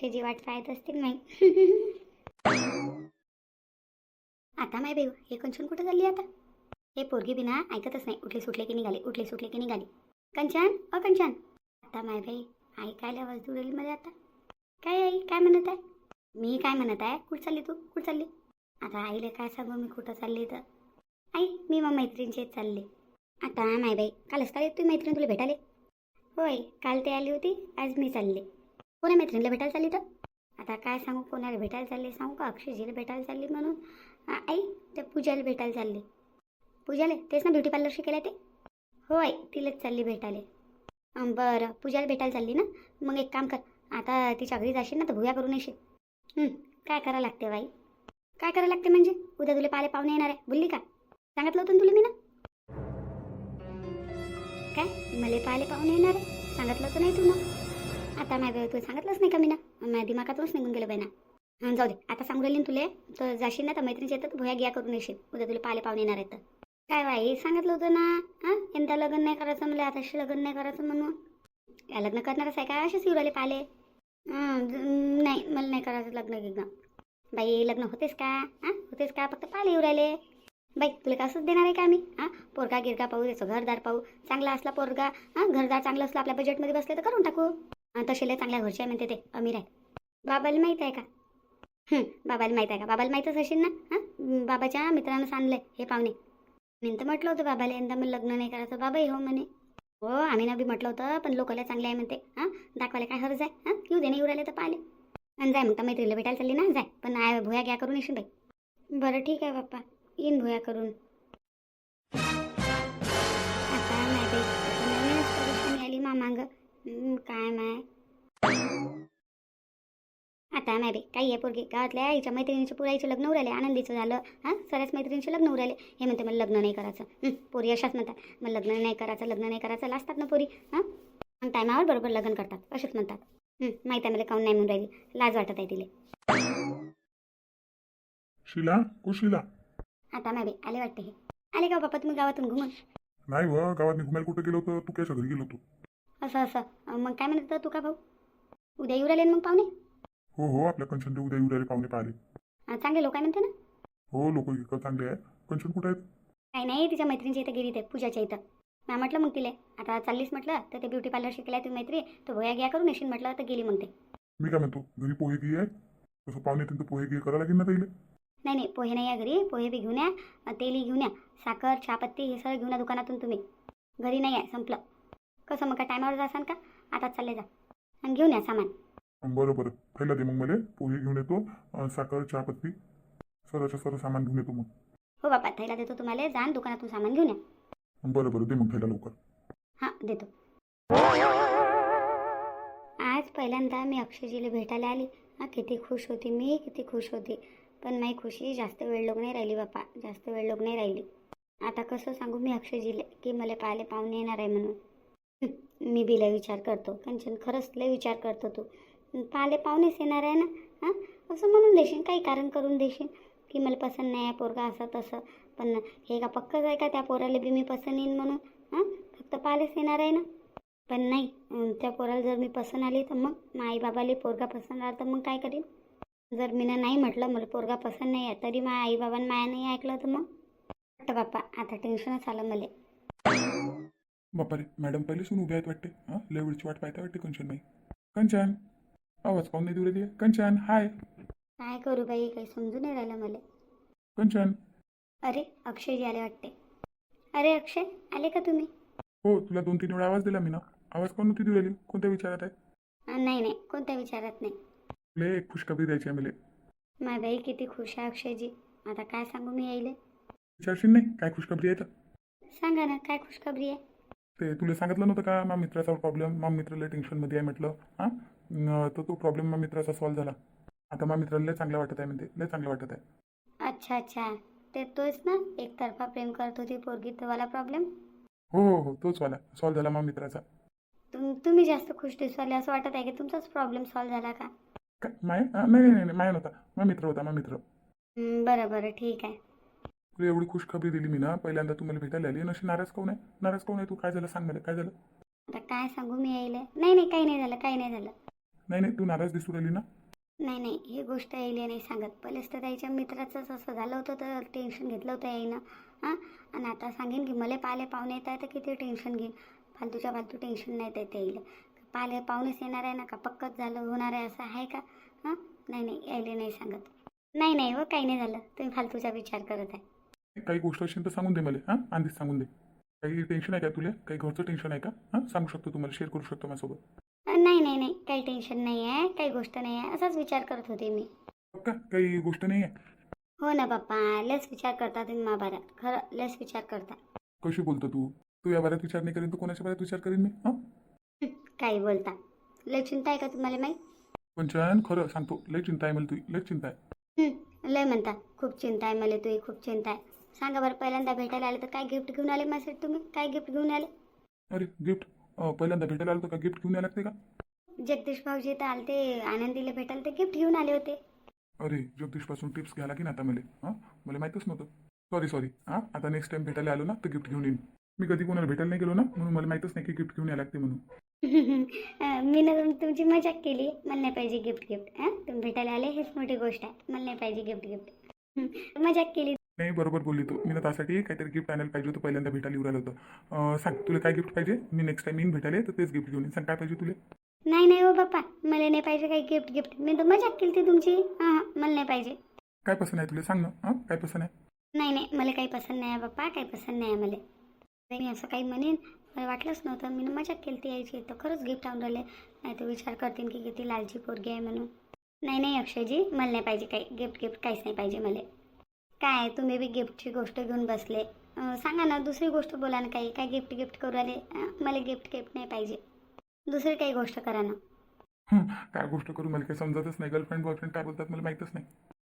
शेजी वाट पाहत असतील नाही. आता माय बेव हे कंचन कुठं चालली आता? हे पोरगी बिना ऐकतच नाही उठले सुटले की निघाले उठले सुटले की निघाले. कंचन अ कंचन. आता माय बाई ऐकायला आवाज दुरेल मध्ये आता? काय आई काय म्हणत आहे? मी काय म्हणत आहे? कुठं चालली तू? कुठं चालली? आता आईला काय सांगू मी कुठं चालली तर आई मी मग मैत्रिणीचे चालले. आता माय बाई कालच काय तू मैत्रीण तुला भेटाले होय काल ते आली होती आज मी चालले. कोणा मैत्रिणीला भेटायला चालली तर? आता काय सांगू कोणाला भेटायला चालले सांगू का? अक्षयजीला भेटायला चालली म्हणून. आई त्या पूजाला भेटायला चालली. पूजाला तेच ना ब्युटी पार्लर शिकायला ते? हो आई तिलाच चालली भेटायला. बरं पूजाला भेटायला चालली ना? मग एक काम कर आता तिच्या घरी जाशील ना तर भुया करून येशील. काय करावं लागते बाई? काय करावं लागते म्हणजे? उद्या तुला पाले पाहुणे येणार आहे. बोलली का? सांगितलं होतं ना तुला मी ना काय? मला पाले पाहुणे येणार आहे. सांगितलं होतं नाही तू ना आता माझ्या तू सांगितलंच नाही का मी ना माझ्या दिमागातूनच निघून गेलं बाई ना हां जाऊ दे. आता सांगू राहिली ना तुले तर जाशील ना तर मैत्रिणीच्या येतात भुया गिया करून येशील. उद्या तुला पाले पाहुणे येणार आहेत तर. काय बाई सांगितलं होतं ना? हां? यंदा लग्न नाही करायचं मला आताशी लग्न नाही करायचं म्हणून. या लग्न करणारच आहे काय असेच येऊ राहिले पाले. नाही मला नाही करायचं लग्न एकदम बाई लग्न होतेस का? हां? होतेस का? फक्त पाले येऊ राहिले. बाई तुला कसंच देणार आहे का आम्ही? हां? पोरगा गिरगा पाहू त्याचं घरदार पाहू. चांगला असला पोरगा हां? घरदार चांगलं असलं आपल्या बजेटमध्ये बसले तर करून टाकू. हां चांगल्या घरचे आहे म्हणते ते अमीर आहे. बाबाला माहीत आहे का? बाबाला माहीत आहे का? बाबाला माहीतच असेल ना? हां बाबाच्या मित्रानं सांगलंय हे पाहुणे. मी तर म्हटलं होतं बाबाला यंदा मग लग्न नाही करायचं बाबाही हो म्हणे. हो आम्ही ना बी म्हटलं होतं पण लोकाला चांगले आहे म्हणते. हां दाखवायला काय हरज आहे? हां येऊ दे नाही येऊ राहिले तर पाहिले. आणि जाय मग तर मैत्रीला भेटायला चालली ना जाय. पण आय भुया घ्या करून येशील बाई. बरं ठीक आहे बाप्पा. येईन भुया करून. आता नाही बाई नवीनच आली मामांग. काय माय आता नाही बाई काही आहे पोरगी. गावातल्या आईच्या मैत्रिणीच्या पुराईचं लग्न उराले आनंदीचं झालं. हां सगळ्याच मैत्रिणीचे लग्न उराले हे म्हणते मला लग्न नाही करायचं. हं, पोरी अशाच म्हणतात मला लग्न नाही करायचं लग्न नाही करायचं. लाजतात ना पोरी. हां? टायमावर बरोबर लग्न करतात असेच म्हणतात. हं, माहीत आहे मला काऊन नाही म्हणून राहिली. लाज वाटत आहे तिले. शिला को शिला. आता नाही आले वाटते हे. आले का बाप्पा तुम्ही गावातून घुमून? नाही व गावात घुमायला कुठं गेलो होतं? तू काय घरी गेलो होतो? असं असं. मग काय म्हणत होता तू का भाऊ? उद्या येऊ राहिले ना मग पाहुणे? हो हो. आपल्या कंचनचे उद्या येऊ राहिले पाहुणे पाहिले चांगले लोक आहे म्हणते ना? हो लोक इकडं चांगले आहे कंचन कुठं आहेत? काही नाही तिच्या मैत्रिणीच्या इथं गेली ते पूजाच्या इथं. मी म्हटलं मग तिले आता चाललीस म्हटलं तर ते ब्युटी पार्लर शिकलाय तुम्ही मैत्री तर भोया घ्या करून येशील म्हटलं तर गेली मग ते. मी काय म्हणतो घरी पोहे घे आहे तसं पाहुणे येतील तर पोहे घे करायला लागेल ना ताईले नाही नाही पोहे नाही या घरी. पोहे बी घेऊन या तेलही घेऊन या. साखर चहापत्ती हे सगळं घेऊन या दुकानातून तुम्ही. घरी नाही आहे संपलं. कसं मग काय टायमावर जासान का? आताच चालले जा. आणि घेऊन या सामान. बरं बरं थैला दे मग मला. पोहे घेऊन येतो. अं, साखर चहापत्ती सरचं सरं सामान घेऊन येतो मग. हो बापा थैला देतो तुम्हाला. जा आणि दुकानातून सामान घेऊन या. बरं बरं दे मग थैला लवकर. हां देतो. आज पहिल्यांदा मी अक्षयजीला भेटायला आली. हां किती खुश होती मी किती खुश होती. पण माझी खुशी जास्त वेळ लोक नाही राहिली बापा. जास्त वेळ लोक नाही राहिली. आता कसं सांगू मी अक्षयजीला की मला पाहिले पाहुणे येणार आहे म्हणून. मी बी लय विचार करतो. कंचन खरंच लय विचार करतो तू. पाले पाहुणेच येणार आहे ना? हां? असं म्हणून देशील? काही कारण करून देशील? की मला पसंत नाही आहे पोरगा असं तसं. पण हे का पक्कच आहे का त्या पोराला बी मी पसंत येईन म्हणून? हां? फक्त पालेच येणार आहे ना? पण नाही. त्या पोराला जर मी पसंत आली तर मग आई बाबाला पोरगा पसंत आला तर मग काय करीन? जर मी नाही म्हटलं मला पोरगा पसंत नाही आहे तरी माझ्या आई माया नाही ऐकलं तर मग? वाटतं बाप्पा आता टेन्शनच आलं मला. बापा रे मॅडम पहिले सून उभ्या आहेत वाटते. हां लय वेळची वाट पाहता वाटते कंचन नाही कंचन आवाज पाहून नाही देऊ राहिली कंचन हाय. काय करू बाई काही समजून नाही राहिलं मला. कंचन. अरे अक्षयजी आले वाटते. अरे अक्षय आले का तुम्ही? हो तुला दोन तीन वेळा आवाज दिला मी ना. आवाज कोण नव्हती राहिली? कोणत्या विचारात आहे? अं, नाही नाही कोणत्या विचारात नाही. लय एक खुशखबरी द्यायची आहे मला. माय बाई किती खुश आहे अक्षयजी. आता काय सांगू मी यायले? विचारशील नाही? काय खुशखबरी आहे तर? सांगा ना काय खुशखबरी आहे? ते तुला सांगितलं नव्हतं का मा मित्राचा प्रॉब्लेम मा मित्राला टेन्शनमध्ये आहे म्हटलं. हां? तर तो प्रॉब्लेम मा मित्राचा सॉल्व्ह झाला. आता मा मित्राला लय चांगलं वाटत आहे म्हणते. लय चांगलं वाटत आहे. अच्छा अच्छा. ते तोच ना? एकतर्फा प्रेम करत होती पोरगी तोवाला प्रॉब्लेम हो हो हो. तोच वाला. सॉल्व्ह झाला मा मित्राचा. तुम तुम्ही जास्त खुश दिसवाले असं वाटत आहे की तुमचाच प्रॉब्लेम सॉल्व्ह झाला का? काय? माय? हां, नाही नाही नाही माया नव्हता. मा मित्र होता मा मित्र. हं, बरं बरं. ठीक आहे. तुला एवढी खुशखबरी दिली मी ना पहिल्यांदा तुम्हाला भेटायला आली. नशी नाराज कोण आहे? नाराज कोण आहे तू? काय झालं? सांग मला काय झालं? आता काय सांगू मी यायले. नाही नाही काही नाही झालं काही नाही झालं. नाही नाही तू नाराज दिसू राहिली ना? नाही नाही ही गोष्ट यायला नाही सांगत. पहिलेच तर त्याच्या मित्राचंच असं झालं होतं तर टेन्शन घेतलं होतं याईनं हां? आणि आता सांगेन की मला पाले पाहुणे येत आहे तर किती टेन्शन घेईन. फालतूच्या फालतू टेन्शन नाही येत यायला. पाले पाहुणेच येणार आहे ना का पक्कच झालं होणार आहे असं आहे का? हां? नाही नाही यायला नाही सांगत. नाही नाही हो काही नाही झालं. तुम्ही फालतूचा विचार करत आहे. काही गोष्ट असेल तर सांगून दे मला हां? आधीच सांगून दे. काही टेन्शन आहे का तुला? काही घरचं टेन्शन आहे का? हां? सांगू शकतो तुम्हाला शेअर करू शकतो माझ्यासोबत. नाही नाही नाही. काही टेन्शन नाही आहे काही गोष्ट नाही आहे. असाच विचार करत होते मी. का काही गोष्ट नाही आहे? हो ना बाप्पा लस विचार करता तुम्ही महाभारत खरं लस विचार करता. कशी बोलतो तू? तू या बाऱ्यात विचार नाही करीन तर कोणाच्या बाऱ्यात विचार करीन मी? हां? काही बोलता. लय चिंता आहे का तुम्हाला माहीत पण छान खरं सांगतो लय चिंता आहे मला तुझी लय चिंता आहे. हं, लय म्हणता. खूप चिंता आहे मला तुझी खूप चिंता आहे. सांगा बरं पहिल्यांदा भेटायला आले तर काय गिफ्ट घेऊन आले माझ्यासाठी तुम्ही? काय गिफ्ट घेऊन आले? अरे गिफ्ट पहिल्यांदा भेटायला आलो तर का गिफ्ट घेऊन यायला लागते का? जगदीश भाऊजी तर आलते आनंदीला भेटायला ते गिफ्ट घेऊन आले होते. अरे जगदीशपासून टिप्स घ्यायला की ना आता मला? हां? मला माहीतच नव्हतं. सॉरी सॉरी हां? आता नेक्स्ट टाइम भेटायला आलो ना तर गिफ्ट घेऊन येईन. मी कधी कोणाला भेटायला नाही गेलो ना म्हणून मला माहीतच नाही की गिफ्ट घेऊन यायला लागते म्हणून. मी ना तुम- तुमची मजाक केली. मला नाही पाहिजे गिफ्ट गिफ्ट हां? तुम्ही भेटायला आले हेच मोठी गोष्ट आहे. मला नाही पाहिजे गिफ्ट गिफ्ट मजाक केली नाही बरोबर बोलली तू. मी ना त्यासाठी काहीतरी गिफ्ट आणायला पाहिजे होतं. पहिल्यांदा भेटायला येऊ राहिलं होतं सांग तुला काय गिफ्ट पाहिजे? मी नेक्स्ट टाइम येईन भेटायला तर तेच गिफ्ट घेऊन येईन. सांग काय पाहिजे तुला? नाही नाही हो बाप्पा. मला नाही पाहिजे काही गिफ्ट गिफ्ट मी तर मजाक केली ती तुमची. हां हां मला नाही पाहिजे. काय पसंत आहे तुला? सांग ना. हां काय पसंत आहे? नाही नाही मला काही पसंत नाही आहे बाप्पा. काही पसंत नाही आहे मला. मी असं काही म्हणेन. मला वाटलंच नव्हतं. मी मजाक केली ती यायची. तर खरंच गिफ्ट आणून राहिले. नाही तर विचार करतील की किती लालची पोरगी आहे म्हणून. नाही नाही अक्षयजी मला नाही पाहिजे काही. गिफ्ट गिफ्ट काहीच नाही पाहिजे मला. काय तुम्ही बी गिफ्टची गोष्ट घेऊन बसले. सांगा ना दुसरी गोष्ट बोला ना काही. काय गिफ्ट गिफ्ट करू अं, मला गिफ्ट गिफ्ट नाही पाहिजे. दुसरी काही गोष्ट करा ना. काय गोष्ट करू? मला काही समजतच नाही. गर्लफ्रेंड बॉयफ्रेंड काय बोलतात मला माहीतच नाही.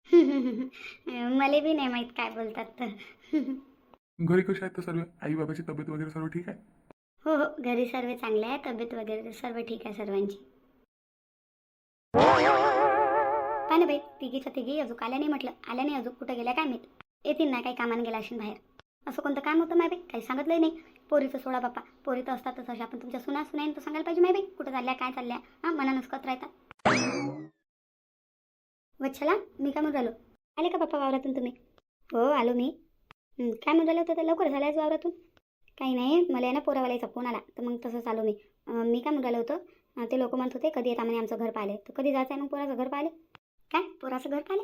मला बी नाही माहीत काय बोलतात तर. घरी कसे आहेत तर सर्व? आई बाबाची तब्येत वगैरे सर्व ठीक आहे? हो हो. घरी सर्व चांगले आहे. तब्येत वगैरे सर्व ठीक आहे सर्वांची. काय ना बाई तिघीच्या तिघी अजून आल्या नाही म्हटलं. आल्या नाही अजून. कुठं गेल्या काय माहीत? येतील ना काही कामानं गेला असेल बाहेर. असं कोणतं काम होतं माय बाई? काही सांगितलंही नाही. पोरीचं सोडा बाप्पा. पोरी तर असतातच अशा. पण तुमच्या सुना सुनाईन तर सांगायला पाहिजे माय बाई. कुठं चालल्या काय चालल्या? हां मनानच कत राहतात. वच्छला मी काय म्हणून राहिलो? आले का बाप्पा वावरातून तुम्ही? हो आलो मी. काय म्हणून राहिलं होतं? तर लवकर झालं वावरातून? काही नाही मला ना पोरावाल्याचा फोन आला. तर मग तसंच आलो मी. मी काय म्हणून राहिलं होतं? ते लोक म्हणत होते कधी येता म्हणे आमचं घर पाहिले तर कधी जायचं आहे मग पोराचं घर पाहिले काय? पोराचं घर पाहिले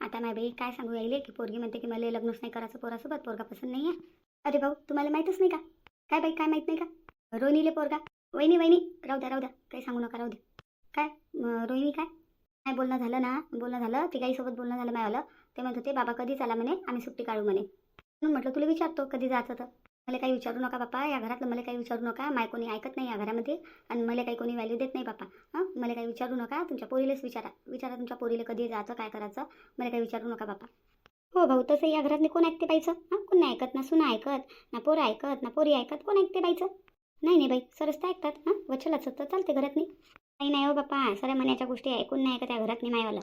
आता माय बाई काय सांगू यायले की पोरगी म्हणते की मला लग्नच नाही करायचं पोरासोबत पोरगा पसंत नाही आहे अरे भाऊ तुम्हाला माहीतच नाही का? काय बाई काय माहीत नाही का? रोहिणीले पोरगा. वहिनी वहिनी राहू द्या राहू द्या. काही सांगू नका राहू द्या. काय? रोहिणी काय? काय बोलणं झालं ना बोलणं झालं. तिघाईसोबत गाईसोबत बोलणं झालं मायवालं. ते म्हणत होते बाबा कधी चला म्हणे? आम्ही सुट्टी काढू म्हणे. म्हणून म्हटलं तुला विचारतो कधी जायचं तर. मला काही विचारू नका बापा या घरातलं मला काही विचारू नका. माय कोणी ऐकत नाही या घरामध्ये आणि मला काही कोणी व्हॅल्यू देत नाही बापा. हां? मला काही विचारू नका. तुमच्या पोरीलाच विचारा. विचारा तुमच्या पोरीला कधी जायचं काय करायचं. मला काही विचारू नका बाप्पा हो भाऊ तसं या घरातले कोण ऐकते बाईचं? हां? कोण नाही ऐकत ना सुना ऐकत ना पोरं ऐकत ना पोरी ऐकत. कोण ऐकते बाईचं? नाही नाही बाई सरस तर ऐकतात. हां? वचलाच तर चालते घरात नाही नाही हो बाप्पा सऱ्या मनाच्या गोष्टी ऐकून नाही ऐकत या घरात नाही मायवालं.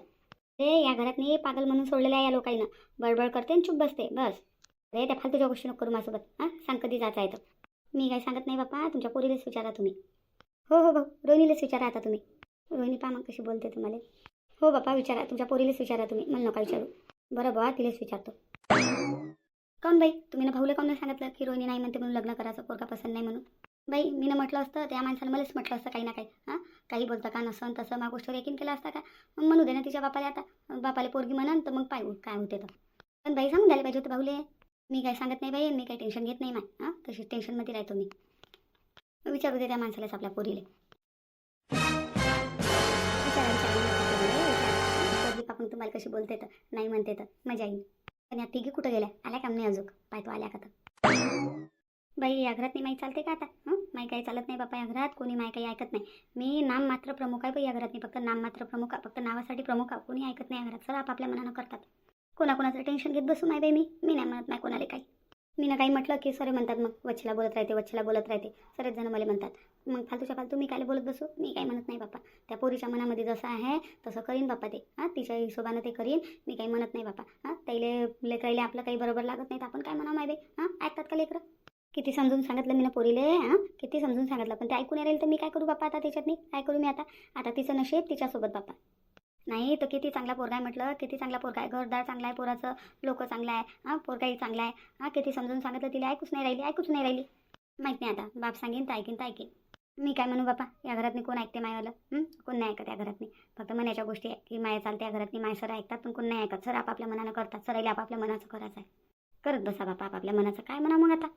ते या घरात नाही पागल म्हणून सोडलेलं आहे या लोकांना बडबड करते आणि चुप बसते. बस. अरे त्या फालतूच्या गोष्टी नको करू माझ्यासोबत हां? सांग कधी जायचं आहे तर. मी काही सांगत नाही बापा तुमच्या पोरीलाच विचारा तुम्ही. हो हो भाऊ रोहिणीलाच विचारा आता तुम्ही. रोहिणी पा मग कशी बोलते तुम्हाला. हो बाप्पा विचारा तुमच्या पोरीलाच विचारा तुम्ही मला नका विचारू. बरं बुवा तिलाच विचारतो. काऊन बाई तुम्ही ना भाऊला काऊन नाही सांगितलं की रोहिणी नाही म्हणते म्हणून लग्न करायचं पोरगा पसंत नाही म्हणून? बाई मी म्हटलं असतं त्या माणसानं मलाच म्हटलं असतं काही ना काही हां? काही बोलता का नसन तसं मग गोष्टीवर यकीन केलं असता का? मग म्हणू दे ना तिच्या बापाला आता. बापाला पोरगी म्हणन तर मग पाय काय होते तर. पण बाई सांगून द्यायला पाहिजे होतं भाऊले. मी काय सांगत नाही बाई मी काही टेन्शन घेत नाही माय हां? तशीच टेन्शनमध्ये राहतो मी. विचारू दे त्या माणसालाच आपल्या पोरीले. आपण तुम्हाला कशी बोलते तर नाही म्हणते तर मजा येईल. पण या तिघी कुठं गेल्या? आल्या का नाही अजून? पाहतो आल्या का तर? बाई या घरात नाही माहीत चालते का आता? हं? माही काही चालत नाही बापा या घरात कोणी माही काही ऐकत नाही. मी नाम मात्र प्रमुख आहे बाई या घरात. नाही फक्त नाम मात्र प्रमुख आहे फक्त नावासाठी प्रमुख आहे. कोणी ऐकत नाही या घरात. सर आपापल्या मनानं करतात. कोणाकोणाचं टेन्शन घेत बसू नाही बाई मी. मी नाही म्हणत नाही कोणाला काही. मी ना काही म्हटलं की सरे म्हणतात मग वच्छला बोलत राहते वच्छला बोलत राहते. सरेच जण मला म्हणतात मग फालतूच्या फालतू मी काय बोलत बसू? मी काही म्हणत नाही बापा त्या पोरीच्या मनामध्ये जसं आहे तसं करीन बापा ते. हां तिच्या हिशोबानं ते करीन. मी काही म्हणत नाही बापा हां त्याले लेकरायला आपलं काही बरोबर लागत नाही तर आपण काय म्हणा माय बाई? हां ऐकतात का लेकरं? किती समजून सांगितलं मी ना पोरीले हां? किती समजून सांगितलं. पण ते ऐकून राहील तर मी काय करू बाप्पा आता त्याच्यातनी? काय करू मी आता? आता तिचं नशीब तिच्यासोबत बाप्पा. नाही तर किती चांगला पोरगा आहे म्हटलं किती चांगला पोरगा आहे घरदार चांगला आहे पोराचं लोक चांगला आहे हां पोरगाही चांगला आहे हां किती समजून सांगितलं तिला ऐकूच नाही राहिली ऐकूच नाही राहिली. माहीत नाही आता बाप सांगेन तर ऐकीन तर ऐकेन. मी काय म्हणू बापा या घरातनी कोण ऐकते मायवालं? कोण नाही ऐकत या घरातनी? फक्त मनाच्या गोष्टी आहे की माया चालते या घरातनी माय सर ऐकतात पण कोण नाही ऐकत. सर आपापल्या मनानं करतात सरायला आपापल्या मनाचं करायचं आहे करत बसा बापा आपापल्या मनाचं. काय म्हणा मग आता?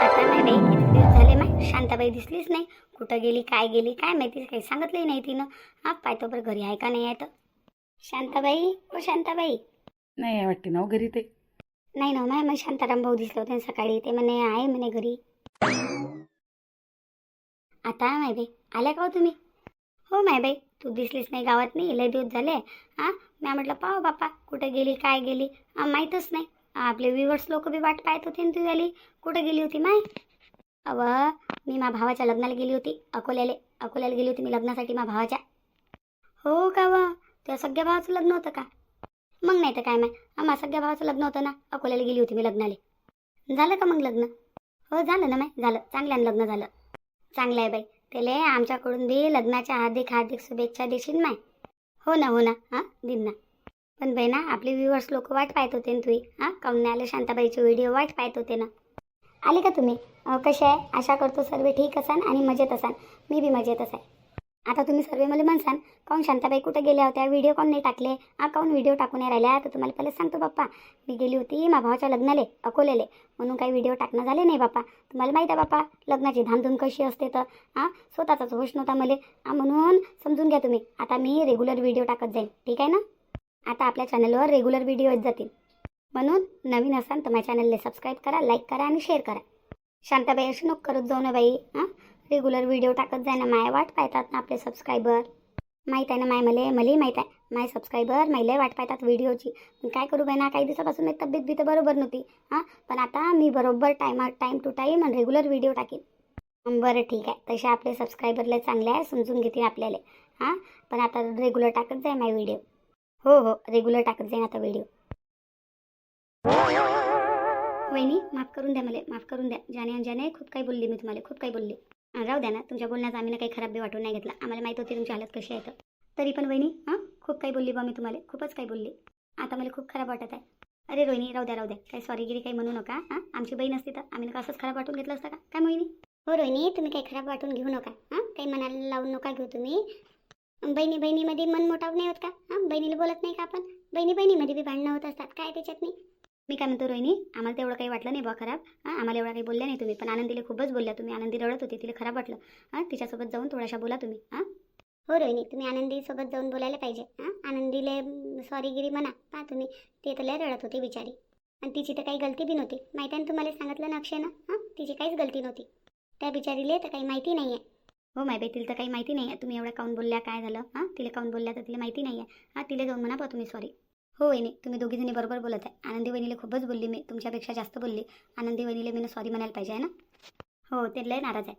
आता नाही झाले माय. शांताबाई दिसलीच नाही. कुठं गेली काय गेली काय माहिती काही सांगितलंही नाही तिनं. हा पाहतो बरं घरी आहे का नाही आहे तर शांताबाई ओ शांताबाई. नाही वाटते ना हो घरी ते. नाही ना माय मग शांताराम भाऊ दिसले होते सकाळी. ते म्हणे आहे म्हणे घरी. आता माय बाई आल्या का हो तुम्ही? हो माय बाई तू दिसलीस नाही गावात नाही लय दिवस झाले. हां मी म्हटलं पाहो बापा कुठे गेली काय गेली? माहीतच नाही. आपले विवर्स लोक बी वाट पाहत होते न तू आली कुठे गेली होती माय? अव मी मा भावाच्या लग्नाला गेली होती अकोल्याले. अकोल्याला गेली होती मी लग्नासाठी मा भावाच्या. हो का वा? त्या सगळ्या भावाचं लग्न होतं का? मग नाही तर काय माय? आम्हा सगळ्या भावाचं लग्न होतं ना? अकोल्याला गेली होती मी लग्नाले. झालं का मग लग्न? हो झालं ना माय? झालं. चांगल्यानं लग्न झालं. चांगलं आहे बाई. त्याले आमच्याकडून बी लग्नाच्या हार्दिक हार्दिक शुभेच्छा देशील माय. हो ना हो ना. हां? दिन ना. पण बाई ना आपले व्ह्युअर्स लोक वाट पाहत होते ना तुही हां? काऊन नाही आले शांताबाईचे व्हिडिओ वाट पाहत होते ना. आले का तुम्ही? कसे आहे? आशा करतो सर्व ठीक असाल आणि मजेत असाल. मी बी मजेतच आहे आता तुम्ही सर्व मला म्हणसान काऊन शांताबाई कुठे गेल्या होत्या? व्हिडिओ कॉन नाही टाकले? हा काऊन व्हिडिओ टाकून नाही राहिल्या? तर तुम्हाला पहिले सांगतो बाप्पा. मी गेली होती मा भावाच्या लग्नाले अकोलेले म्हणून काही व्हिडिओ टाकणं झाले नाही बाप्पा. तुम्हाला माहीत आहे बाप्पा लग्नाची धामधूम कशी असते तर? हां स्वतःचाच होश नव्हता मला. म्हणून समजून घ्या तुम्ही. आता मी रेग्युलर व्हिडिओ टाकत जाईन. ठीक आहे ना? आता आपल्या चॅनलवर रेग्युलर व्हिडिओ येत जातील. म्हणून नवीन असाल तर माझ्या चॅनलला सबस्क्राईब करा लाईक करा आणि शेअर करा. शांताबाई अशी नको करत जाऊ ना बाई हां? रेग्युलर व्हिडिओ टाकत जाय ना माय वाट पाहतात ना आपले सबस्क्रायबर माहीत आहे ना माय मले? मलाही माहीत आहे. माय सबस्क्रायबर मला वाट पाहतात व्हिडिओची पण काय करू बाई ना काही दिवसापासून माझी तब्येत बी तर बरोबर नव्हती हां? पण आता मी बरोबर टाईम टाईम टू टाईम आणि रेग्युलर व्हिडिओ टाकेन. बरं ठीक आहे. तसे आपले सबस्क्रायबरला चांगले आहे समजून घेतील आपल्याला हां? पण आता रेग्युलर टाकत जाय माय व्हिडिओ हो हो रेग्युलर टाकत जाईन आता व्हिडिओ वहिनी माफ करून द्या मला माफ करून द्या. ज्याने आणि ज्याने खूप काही बोलली मी तुम्हाला खूप काही बोलली. राहू द्या ना तुमच्या बोलण्याचा आम्ही ना काही खराब बी वाटून नाही घेतला. आम्हाला माहीत होती तुमची हालत कशी आहे तर. तरी पण वहिनी हां खूप काही बोलली बा मी तुम्हाला खूपच काही बोलली. आता मला खूप खराब वाटत आहे. अरे रोहिणी राहू द्या राहू द्या. काही सॉरीगिरी काही म्हणू नका हां आमची बहीण असती तर आम्ही नका असंच खराब वाटून घेतलं असतं का? काय मोहिनी? हो रोहिणी तुम्ही काही खराब वाटून घेऊ नका हां काही मनाला लावून नका घेऊ तुम्ही. बहिणी बहिणीमध्ये मन मोठाव नाही होत का? हां बहिणीला बोलत नाही का आपण? बहिणी बहिणीमध्ये बी भांडणं होत असतात काय त्याच्यात नाही? मी काय म्हणतो रोहिणी आम्हाला तेवढं काही वाटलं नाही बा खराब. हां आम्हाला एवढं काही बोलल्या नाही तुम्ही. पण आनंदीला खूपच बोलल्या तुम्ही. आनंदी रडत होती तिला खराब वाटलं. हां तिच्यासोबत जाऊन थोडाशा बोला तुम्ही. हां? हो रोहिणी तुम्ही आनंदीसोबत जाऊन बोलायला पाहिजे. हां आनंदीले सॉरीगिरी म्हणा पहा तुम्ही. ते तर लय रडत होती बिचारी. आणि तिची तर काही गलती बी नव्हती. माहिती आहे तुम्हाला सांगितलं ना अक्षयनं? हां तिची काहीच गलती नव्हती. त्या बिचारीले तर काही माहिती नाही आहे हो माय बाई तिला तर काही माहिती नाही आहे तुम्ही एवढं काऊन बोलल्या? काय झालं? हां तिला काऊन बोलल्या? तर तिला माहिती नाही आहे हां तिला जाऊन म्हणा पा तुम्ही सॉरी हो वहिनी तुम्ही दोघीजणी बरोबर बोलत आहे. आनंदी वहिनीला खूपच बोलली मी. तुमच्यापेक्षा जास्त बोलली. आनंदी वहिनीला मी सॉरी म्हणायला पाहिजे आहे ना? हो ते लय नाराज आहे.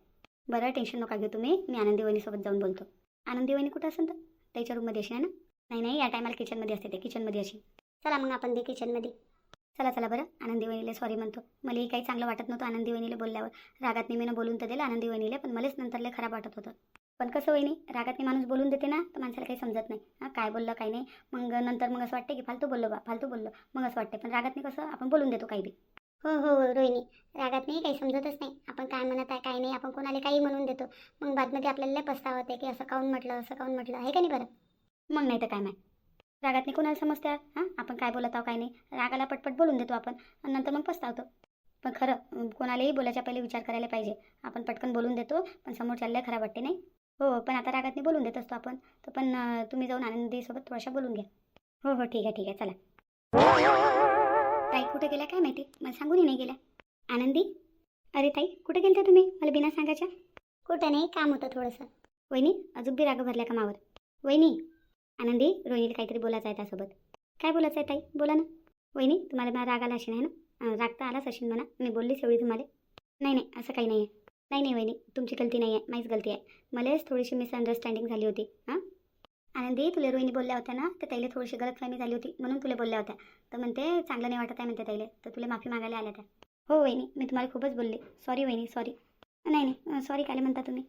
बरं टेन्शन नका घेऊ तुम्ही. मी आनंदी वहिनीसोबत जाऊन बोलतो. आनंदी वहिनी कुठं असेल तर? त्याच्या रूममध्ये असे ना? नाही नाही या टायमाला किचनमध्ये असते ते. किचनमध्ये अशी. चला मग आपण ते किचनमध्ये चला चला बरं. आनंदी वहिनीला सॉरी म्हणतो. मलाही काही चांगलं वाटत नव्हतं आनंदी वहिनीला बोलल्यावर. रागात नेहमीनं बोलून तर दिलं आनंदी वहिनीला पण मलाच नंतरला खराब वाटत होतं. पण कसं वहिनी रागातनी माणूस बोलून देते ना तर माणसाला काही समजत नाही. हां काय बोललं काही नाही. मग नंतर मग असं वाटतं की फालतू बोललो बा फालतू बोललो. मग असं वाटतं पण रागातनी कसं आपण बोलून देतो काही बी. हो हो रोहिणी. रागात नाही काही समजतच नाही. आपण काय म्हणत आहे काय नाही आपण कोणाला काही म्हणून देतो. मग बादमध्ये आपल्याला लय पस्तावा होते की असं काऊन म्हटलं असं काऊन म्हटलं आहे का नाही बरं? मग नाही तर काय नाही रागातनी कोणाला समजते हां आपण काय बोलत आहो काय नाही. रागाला पटपट बोलून देतो आपण. आणि नंतर मग पस्तावतो पण खरं कोणालाही बोलायच्या पहिले विचार करायला पाहिजे. आपण पटकन बोलून देतो पण समोरच्याला लय खराब वाटते नाही? हो पण आता रागातनी बोलून देत असतो आपण. तर पण तुम्ही जाऊन आनंदीसोबत थोड्याशा बोलून घ्या. हो हो ठीक आहे ठीक आहे चला. ताई कुठे गेल्या काय माहिती? मला सांगूनही नाही गेल्या. आनंदी? अरे ताई कुठे गेलत्या तुम्ही? मला बिना सांगायच्या कुठं नाही काम होतं थोडंसं. वहिनी अजून बी राग भरल्या कामावर वहिनी आनंदी रोहिणीला काहीतरी बोलायचं आहे त्यासोबत. काय बोलायचं आहे ताई? बोला ना. वहिनी तुम्हाला मला राग आला असेल आहे ना? राग तर आलाच असेल म्हणा. मी बोललीच एवढी तुम्हाला. नाही नाही असं काही नाही आहे नाही नाही वहिनी तुमची गलती नाही आहे माझीच गलती आहे. मलाच थोडीशी मिसअंडरस्टँडिंग झाली होती हां? आनंदी तुला रोहिणी बोलल्या होत्या ना तर ताईला थोडीशी गलतफहमी झाली होती म्हणून तुला बोलल्या होत्या. तर म्हणते चांगलं नाही वाटत आहे म्हणते ताईले. तर तुला माफी मागायला आल्या त्या. हो वहिनी मी तुम्हाला खूपच बोलले. सॉरी वहिनी सॉरी नाही नाही सॉरी काय म्हणता तुम्ही?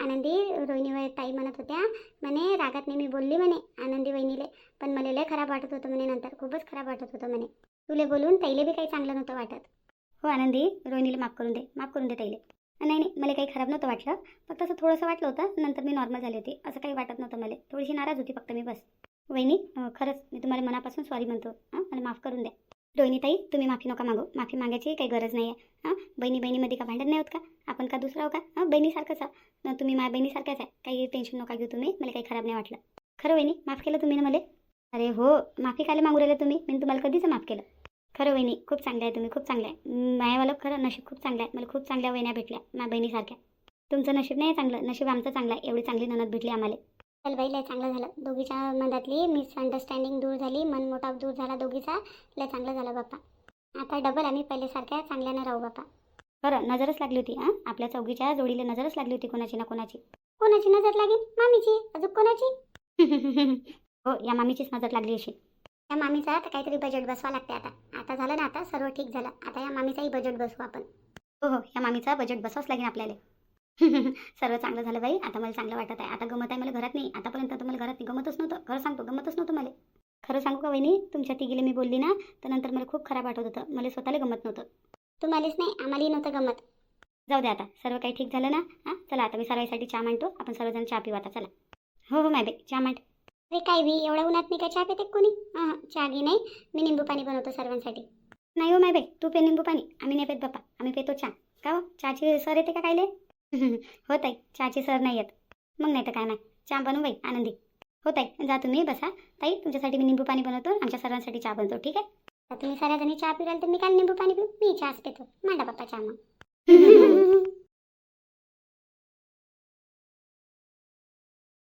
आनंदी रोहिणी ताई म्हणत होत्या म्हणे रागात नेहमी बोलली म्हणे आनंदी वहिनीले. पण मला लय खराब वाटत होतं म्हणे नंतर खूपच खराब वाटत होतं म्हणे. तुले बोलून ताईले बी काही चांगलं नव्हतं वाटत. हो आनंदी रोहिणीला माफ करून दे माफ करून दे ताईले. नाही नाही मला काही खराब नव्हतं वाटलं. फक्त असं थोडंसं वाटलं होतं नंतर मी नॉर्मल झाली होती. असं काही वाटत नव्हतं मला. थोडीशी नाराज होती फक्त मी बस. वहिनी खरंच मी तुम्हाला मनापासून सॉरी म्हणतो. हां मला माफ करून द्या. रोहिणीताई तुम्ही माफी नका मागू. माफी मागायची काही गरज नाही आहे हां बहिणी बहिणीमध्ये का भांडण नाही होत का? आपण का दुसरा हो का? हां बहिणीसारखंच आहे. तुम्ही माझ्या बहिणीसारख्याच आहे. काही टेन्शन नका घेऊ तुम्ही. मला काही खराब नाही वाटलं. खरं वहिनी माफ केलं तुम्ही ना मला? अरे हो माफी कायला मागू राहिलं तुम्ही? मी तुम्हाला कधीच माफ केलं. खरं वहिनी खूप चांगलं आहे तुम्ही खूप चांगलं आहे. मायावालं खरं नशीब खूप चांगलं आहे. मला खूप चांगल्या वहिन्या भेटल्या माझ्या बहिणीसारख्या. तुमचं नशीब नाही चांगलं नशीब आमचं चांगलं आहे. एवढी चांगली ननद भेटली आम्हाला. चल बाई लय चांगलं झालं. दोघीच्या मनातली मिसअंडरस्टँडिंग दूर झाली मन मोठाव दूर झाला दोघीचा. लय चांगलं झालं बाप्पा. आता डबल आम्ही पहिल्यासारख्या चांगल्यानं राहू बाप्पा. खरं नजरच लागली होती हां? आपल्या चौघीच्या जोडीला नजरच लागली होती कोणाची ना कोणाची. कोणाची नजर लागेल? मामीची? अजून कोणाची? हो या मामीचीच नजर लागली अशी या मामीचा आता काहीतरी बजेट बसवा लागते आता. आता झालं ना आता सर्व ठीक झालं. आता या मामीचाही बजेट बसवू आपण. हो हो या मामीचा बजेट बसवाच लागेल आपल्याला. सर्व चांगलं झालं बाई आता मला चांगलं वाटत आहे. आता गमत आहे मला घरात नाही. आतापर्यंत तर मला घरात नाही गमतच नव्हतं. खरं सांगतो गमतच नव्हतं मला. खरं सांगू का वहिनी तुमच्या तिघीला मी बोलली ना तर नंतर मला खूप खराब वाटत होतं. मला स्वतःला गमत नव्हतं. तुम्हालाच नाही आम्हालाही नव्हतं गमत. जाऊ दे आता. सर्व काही ठीक झालं ना? हां? चला आता मी सर्वांसाठी चहा मांडतो. आपण सर्वजण चहा पिऊ आता. चला. हो हो माय बाई चहा मांड. अरे काय बी एवढ्या उन्हात मी काय चहा पिते कोणी? हां चहा घे नाही. मी निंबू पाणी बनवतो सर्वांसाठी. नाही हो माय बाई तू पे निंबू पाणी आम्ही नाही पेत बाप्पा आम्ही पेतो चहा. का हो? चहाची सर येते का कायले? हो ताई चहाची सर नाही येत. मग नाही तर काय नाही. चहा बनवू बाई आनंदी. हो ताई जा तुम्ही बसा. ताई तुमच्यासाठी मी निंबू पाणी बनवतो आमच्या सर्वांसाठी चहा बनवतो ठीक आहे? तर तुम्ही जणी चहा पिराल तर मी काल निंबू पाणी पिऊ? मी चहाच पितो. मांडा बाप्पा चहा मग.